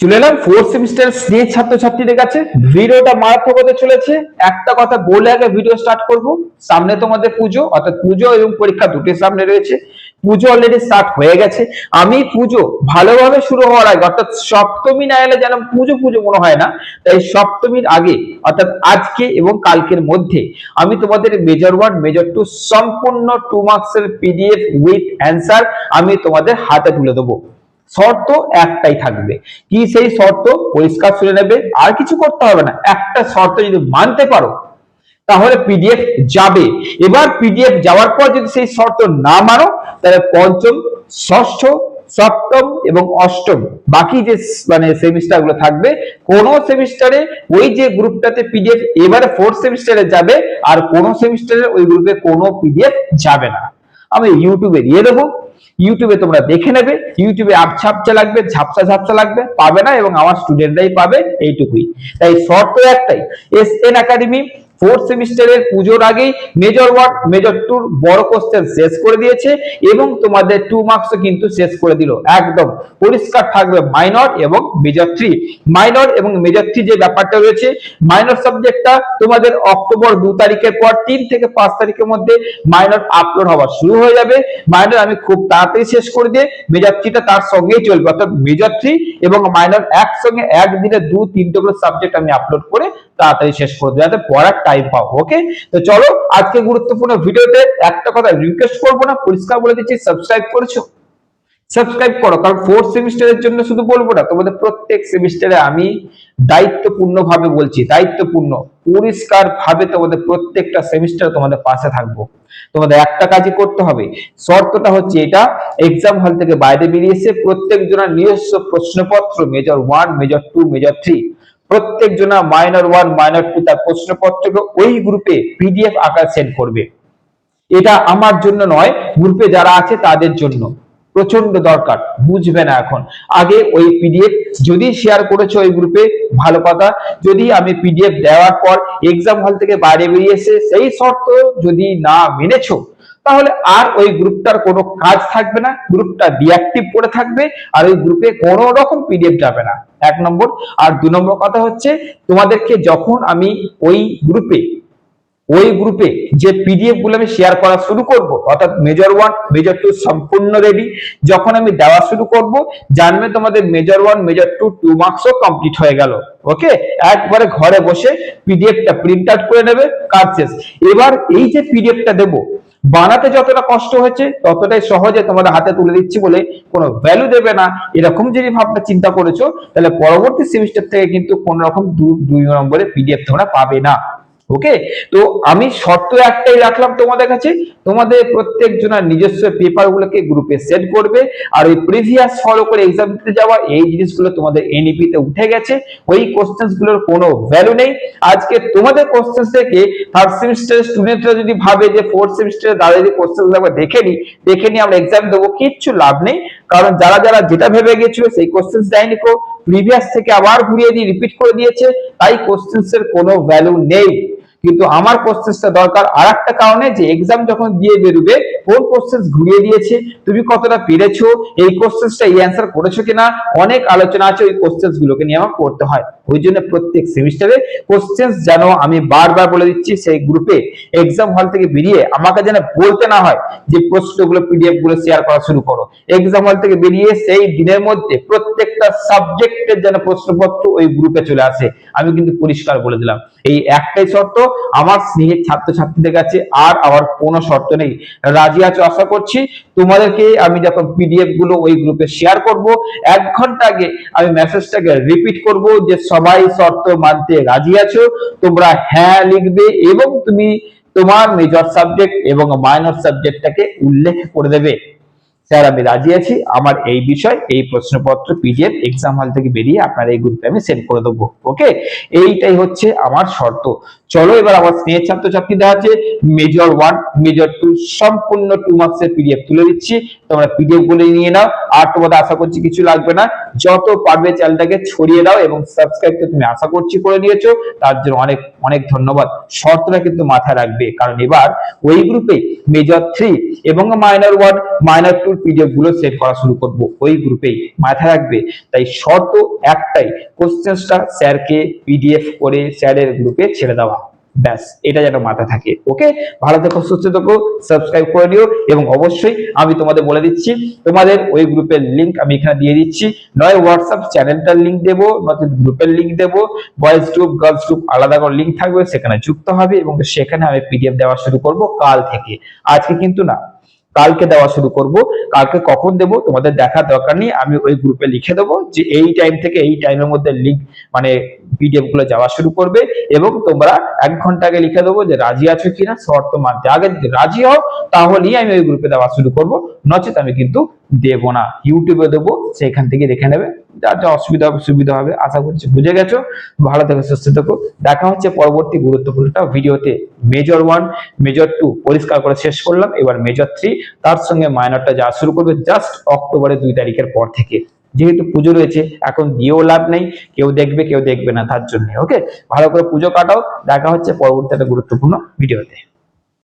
চলে এলাম fourth semester স্নেহ ছাত্রছাত্রীদের কাছে। ভিডিওটা মারাত্মক হতে চলেছে। একটা কথা বলে আগে ভিডিও স্টার্ট করব। সামনে তোমাদের পুজো, অর্থাৎ পুজো এবং পরীক্ষা দুটি সামনে রয়েছে। পুজো অলরেডি স্টার্ট হয়ে গেছে। আমি পুজো ভালোভাবে শুরু হওয়ার আগে, অর্থাৎ সপ্তমী না এলে যেন পুজো পুজো মনে হয় না, তাই সপ্তমীর আগে, অর্থাৎ আজকে এবং কালকের মধ্যে আমি তোমাদের মেজর ওয়ান মেজর টু সম্পূর্ণ টু মার্কসের পিডিএফ উইথ অ্যান্সার আমি তোমাদের হাতে তুলে দেবো। শর্ত একটাই থাকবে। কি সেই শর্ত? পরিষ্কার শুনে নেবে। আর কিছু করতে হবে না। একটা শর্ত যদি মানতে পারো, তাহলে পিডিএফ যাবে। এবার পিডিএফ যাওয়ার পর যদি সেই শর্ত না মানো, তাহলে পঞ্চম, ষষ্ঠ, সপ্তম এবং অষ্টম বাকি যে মানে সেমিস্টারগুলো থাকবে, কোন সেমিস্টারে ওই যে গ্রুপটাতে পিডিএফ এবারে ফোর্থ সেমিস্টারে যাবে, আর কোন সেমিস্টারে ওই গ্রুপে কোনো পিডিএফ যাবে না। আমি ইউটিউবে দিয়ে দেবো। ইউটিউবে তোমরা দেখে নেবে ইউটিউবে আপছাপচা লাগবে ঝাপসা ঝাপসা লাগবে, পাবে না এবং আমার স্টুডেন্টরাই পাবে এইটুকুই। তাই শর্ত একটাই এস এন একাডেমি ফোর্থ সেমিস্টারের পুজোর আগেই মেজর ওয়ান মেজর টুর বড় কোশ্চেন শেষ করে দিয়েছে এবং তোমাদের টু মার্কসও কিন্তু শেষ করে দিল। একদম পরিষ্কার থাকবে মাইনর এবং মেজর থ্রি মাইনর এবং মেজর থ্রি যে ব্যাপারটা রয়েছে মাইনর সাবজেক্টটা তোমাদের অক্টোবর দু তারিখের পর তিন থেকে পাঁচ তারিখের মধ্যে মাইনর আপলোড হওয়া শুরু হয়ে যাবে। মাইনর আমি খুব তাড়াতাড়ি শেষ করে দিয়ে মেজর থ্রিটা তার সঙ্গেই চলবে। অর্থাৎ মেজর থ্রি এবং মাইনর একসঙ্গে একদিনে দু তিনটে করে সাবজেক্ট আমি আপলোড করে তাড়াতাড়ি শেষ করে দেবো যাতে পড়ার টাইম পাও ওকে তো চলো আজকে গুরুত্বপূর্ণ ভিডিওতে একটা কথা রিকোয়েস্ট করব না, পরিষ্কার বলে দিচ্ছি সাবস্ক্রাইব করেছ? সাবস্ক্রাইব করো, কারণ ফোর্থ সেমিস্টারের জন্য শুধু বলব না, তোমাদের প্রত্যেক সেমিস্টারে আমি দায়িত্বপূর্ণ ভাবে বলছি, দায়িত্বপূর্ণ পরিষ্কার ভাবে তোমাদের প্রত্যেকটা সেমিস্টার তোমাদের পাশে থাকব। তোমাদের একটা কাজই করতে হবে, শর্তটা হচ্ছে এটা এক্সাম হল থেকে বাইরে বেরিয়ে এসে প্রত্যেক জনের নিজস্ব প্রশ্নপত্র major one major two major three প্রত্যেক জনা মাইনর ওয়ান মাইনর টু তার প্রশ্নপত্রকে ওই গ্রুপে পিডিএফ আকার সেন্ড করবে। এটা আমার জন্য নয় গ্রুপে যারা আছে তাদের জন্য। প্রচণ্ড দরকার, বুঝবে না এখন। আগে ওই পিডিএফ যদি শেয়ার করেছ ওই গ্রুপে ভালো কথা। যদি আমি পিডিএফ দেওয়ার পর এক্সাম হল থেকে বাইরে বেরিয়ে এসে সেই শর্ত যদি না মেনেছো তাহলে আর ওই গ্রুপটার কোনো কাজ থাকবে না, গ্রুপটা ডিঅ্যাক্টিভ করে থাকবে, আর ওই গ্রুপে কোনো রকম পিডিএফ যাবে না। এক নম্বর। আর দু নম্বর কথা হচ্ছে, তোমাদেরকে যখন আমি ওই গ্রুপে ওই গ্রুপে যে পিডিএফগুলো আমি শেয়ার করা শুরু করব, অর্থাৎ মেজর ওয়ান মেজর টু সম্পূর্ণ রেডি যখন আমি দেওয়া শুরু করব, জানবে তোমাদের major one major two two মার্কসও complete হয়ে গেল। ওকে একবারে ঘরে বসে পিডিএফটা প্রিন্ট আউট করে নেবে, কাজ শেষ। এবার এই যে পিডিএফটা দেবো বানাতে যতটা কষ্ট হয়েছে, ততটাই সহজে তোমাদের হাতে তুলে দিচ্ছি বলে কোনো ভ্যালু দেবে না। এরকম যদি ভাবনা চিন্তা করেছ, তাহলে পরবর্তী সেমিস্টার থেকে কিন্তু কোন রকম দুই নম্বরে পিডিএফ তোমরা পাবে না। ওকে তো আমি শর্ত একটাই রাখলাম তোমাদের কাছে, তোমাদের প্রত্যেক জনের নিজস্ব পেপার গুলোকে গ্রুপে সেট করবে, আর ওই প্রিভিয়াস ফলো করে এক্সাম দিতে যাওয়া, এই জিনিসগুলো তোমাদের এনইপি তে উঠে গেছে, ওই কোশ্চেন্সগুলোর কোনো ভ্যালু নেই। আজকে তোমাদের কোশ্চেন্স থেকে থার্ড সেমিস্টার স্টুডেন্টরা যদি ভাবে যে ফোর্থ সেমিস্টারে দাঁড়িয়ে যে আমরা দেখে নি দেখে নি আমরা এক্সাম দেবো, কিচ্ছু লাভ নেই। কারণ যারা যারা যেটা ভেবে গেছিল সেই কোশ্চেন্স দেয়নি কো প্রিভিয়াস থেকে আবার ঘুরিয়ে দিয়ে রিপিট করে দিয়েছে, তাই কোশ্চেন্স এর কোনো ভ্যালু নেই। কিন্তু আমার প্রসেসটা দরকার আর একটা কারণে যে এক্সাম যখন দিয়ে বেরোবে কোন প্রসেস ঘুরিয়ে দিয়েছে। তুমি কতটা পেরেছ? এই প্রসেসটা এই অ্যান্সার করেছ কিনা? অনেক আলোচনা আছে, ওই কোশ্চেন্স গুলোকে নিয়ে আমার করতে হয়। ওই জন্য প্রত্যেক সেমিস্টারে কোশ্চেন্স যেন আমি বারবার বলে দিচ্ছি, সেই গ্রুপে এক্সাম হল থেকে বেরিয়ে আমাকে যেন বলতে না হয় যে প্রশ্নগুলো পিডিএফগুলো শেয়ার করা শুরু করো। এক্সাম হল থেকে বেরিয়ে সেই দিনের মধ্যে প্রত্যেকটা সাবজেক্টের যেন প্রশ্নপত্র ওই গ্রুপে চলে আসে। আমি কিন্তু পরিষ্কার বলে দিলাম। এই একটাই শর্ত, আমার স্নেহের ছাত্রছাত্রীদের কাছে আর আমার কোনো শর্ত নেই। রাজি আছো আশা করছি, তোমাদেরকে আমি যখন পিডিএফগুলো ওই গ্রুপে শেয়ার করব, এক ঘণ্টা আগে আমি মেসেজটাকে রিপিট করব যে সবাই শর্ত মানতে রাজি আছো? তোমরা হ্যাঁ লিখবে এবং তুমি তোমার মেজর সাবজেক্ট এবং মাইনর সাবজেক্টটাকে উল্লেখ করে দেবে। স্যার, আমি রাজি আছি। আমার এই বিষয়, এই প্রশ্নপত্র পিডিএফ এক্সাম হল থেকে বেরিয়ে আপনার এই গ্রুপে আমি সেন্ড করে দেবো। ওকে এইটাই হচ্ছে আমার শর্ত। চলো এবার আমার স্নেহের ছাত্রছাত্রীদের আছে। মেজর ওয়ান মেজর টু সম্পূর্ণ টু মার্কস এর পিডিএফ তুলে দিচ্ছি। তোমরা পিডিএফগুলো নিয়ে নাও। আর তোমাদের আশা করছি কিছু লাগবে না। যত পারবে চ্যানেলটাকে ছড়িয়ে দাও এবং সাবস্ক্রাইব তো তুমি আশা করছি করে নিয়েছো। তার জন্য অনেক অনেক ধন্যবাদ। শর্তটা কিন্তু মাথায় রাখবে। কারণ এবার ওই গ্রুপে মেজর থ্রি এবং মাইনর ওয়ান মাইনর টু পিডিএফগুলো সেট করা শুরু করব। ওই গ্রুপেই মাথায় রাখবে। তাই শর্ত একটাই কোশ্চেন্সটা স্যারকে পিডিএফ করে স্যারের গ্রুপে ছেড়ে দেওয়া। ব্যাস, এটা যেন মাথায় থাকে। ওকে ভালো থেকো, সুস্থ থেকো সাবস্ক্রাইব করে নিও এবং অবশ্যই আমি তোমাদের বলে দিচ্ছি, তোমাদের ওই গ্রুপের লিংক আমি এখানে দিয়ে দিচ্ছি। নয় হোয়াটসঅ্যাপ চ্যানেলটার লিংক দেবো নয়তো গ্রুপের লিংক দেবো। বয়েজ গ্রুপ গার্লস গ্রুপ আলাদা করে লিংক থাকবে, সেখানে যুক্ত হবে এবং সেখানে আমি পিডিএফ দেওয়া শুরু করব কাল থেকে। আজকে কিন্তু না কালকে দেওয়া শুরু করব। কালকে কখন দেব তোমাদের দেখার দরকার নেই। আমি ওই গ্রুপে লিখে দেবো যে এই টাইম থেকে এই টাইমের মধ্যে লিঙ্ক মানে পিডিএফগুলো যাওয়া শুরু করবে এবং তোমরা এক ঘণ্টা আগে লিখে দেবো যে রাজি আছো কিনা, শর্ত মানতে। আগে যদি রাজি হও, তাহলেই আমি ওই গ্রুপে দেওয়া শুরু করব। নচেত আমি কিন্তু দেব না। ইউটিউবে দেবো, সেখান থেকে দেখে নেবে। যার যা অসুবিধা সুবিধা হবে, আশা করছি বুঝে গেছো। ভালো থেকো, সুস্থ থেকো। দেখা হচ্ছে পরবর্তী গুরুত্বপূর্ণ একটা ভিডিওতে। মেজর ওয়ান মেজর টু পরিষ্কার করে শেষ করলাম। এবার মেজর থ্রি তার সঙ্গে মাইনরটা যা শুরু করবে জাস্ট অক্টোবরের দুই তারিখের পর থেকে। যেহেতু পুজো রয়েছে, এখন দিয়েও লাভ নেই। কেউ দেখবে কেউ দেখবে না, তার জন্য ওকে ভালো করে পুজো কাটাও। দেখা হচ্ছে পরবর্তী একটা গুরুত্বপূর্ণ ভিডিওতে।